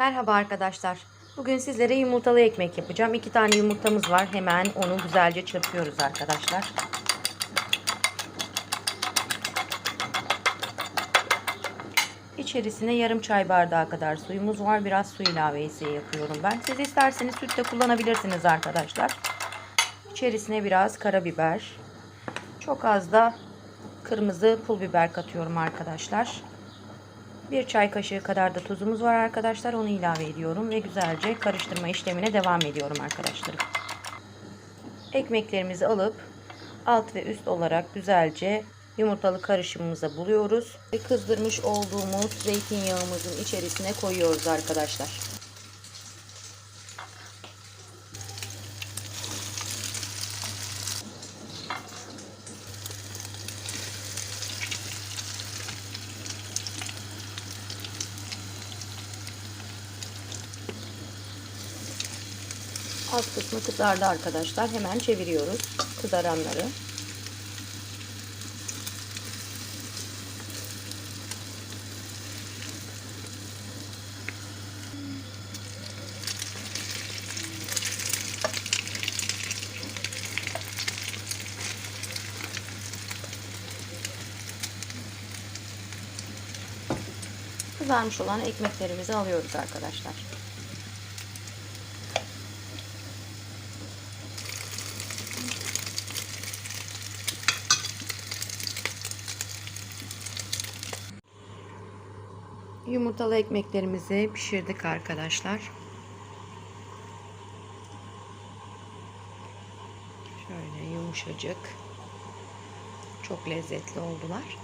Merhaba arkadaşlar. Bugün sizlere yumurtalı ekmek yapacağım. İki tane yumurtamız var. Hemen onu güzelce çırpıyoruz arkadaşlar. İçerisine yarım çay bardağı kadar suyumuz var. Biraz su ilavesi yapıyorum ben. Siz isterseniz süt de kullanabilirsiniz arkadaşlar. İçerisine biraz karabiber. Çok az da kırmızı pul biber katıyorum arkadaşlar. Bir çay kaşığı kadar da tuzumuz var arkadaşlar. Onu ilave ediyorum ve güzelce karıştırma işlemine devam ediyorum arkadaşlar. Ekmeklerimizi alıp alt ve üst olarak güzelce yumurtalı karışımımıza buluyoruz. Ve kızdırmış olduğumuz zeytinyağımızın içerisine koyuyoruz arkadaşlar. Alt kısmı kızardı arkadaşlar. Hemen çeviriyoruz kızaranları. Kızarmış olan ekmeklerimizi alıyoruz arkadaşlar. Yumurtalı ekmeklerimizi pişirdik arkadaşlar. Şöyle yumuşacık. Çok lezzetli oldular.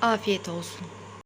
Afiyet olsun.